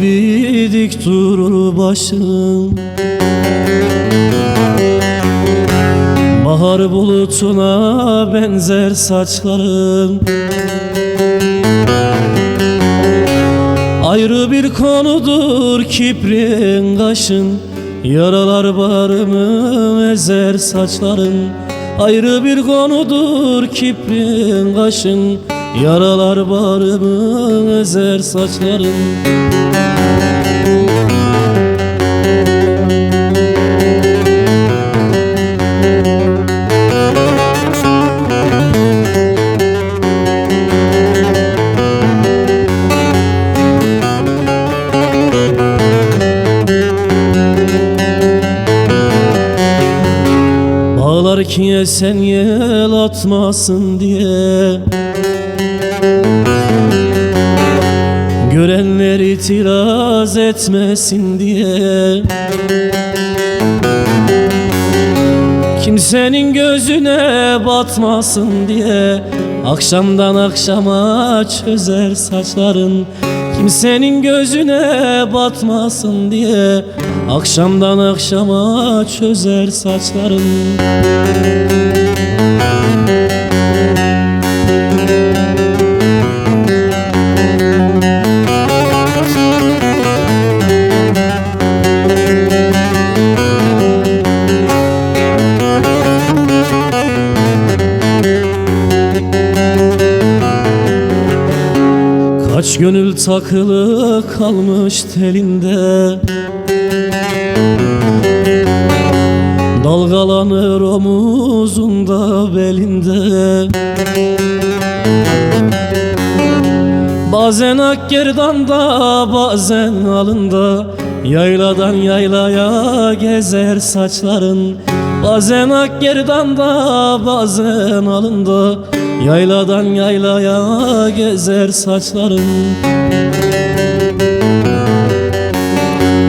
gibi dik durur başım. Bahar bulutuna benzer saçlarım. Ayrı bir konudur kibrin kaşın. Yaralar bağrımı ezer saçların Ayrı bir konudur kibrin kaşın. Yaralar bağrımı ezer saçların? Bağlar ki sen yel atmasın diye Görenler itiraz etmesin diye. Kimsenin gözüne batmasın diye. Akşamdan akşama çözer saçların. Kimsenin gözüne batmasın diye. Akşamdan akşama çözer saçların Kaç gönül takılı kalmış telinde. Dalgalanır omuzunda belinde. Bazen Akgerdan'da bazen alında. Yayladan yaylaya gezer saçların Bazen Akgerdan'da bazen alında. Yayladan yaylaya gezer saçların